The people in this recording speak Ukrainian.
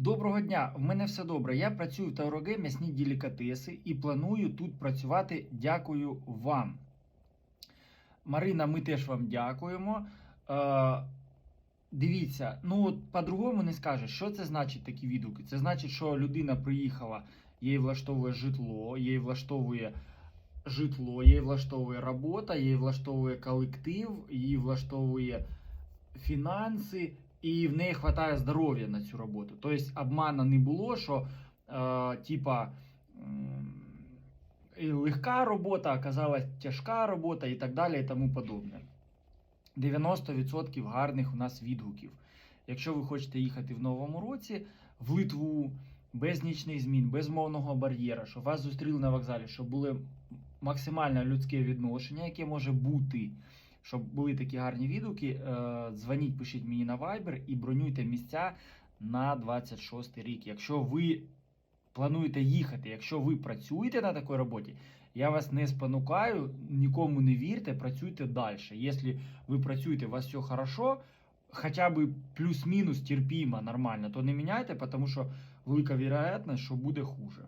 Доброго дня! В мене все добре. Я працюю в Тавроге м'ясні делікатеси і планую тут працювати. Дякую вам. Марина, ми теж вам дякуємо. Е, дивіться, ну по-другому не скажеш, що це значить такі відгуки. Це значить, що людина приїхала, їй влаштовує житло, їй влаштовує житло, їй влаштовує робота, їй влаштовує колектив, їй влаштовує фінанси, і в неї вистачає здоров'я на цю роботу. Тобто обмана не було, що е, типа і легка робота оказалась тяжка робота і так далі, і тому подобне. 90% гарних у нас відгуків. Якщо ви хочете їхати в новому році в Литву без нічних змін, без мовного бар'єра, щоб вас зустріли на вокзалі, щоб були максимально людське відношення, яке може бути, щоб були такі гарні відгуки, е, дзвоніть, пишіть мені на Viber і бронюйте місця на 26 рік. Якщо ви плануєте їхати, якщо ви працюєте на такій роботі, я вас не спонукаю, нікому не вірте, працюйте далі. Якщо ви працюєте, у вас все хорошо, хоча б плюс-мінус терпімо, нормально, то не міняйте, тому що велика вероятність, що буде хуже.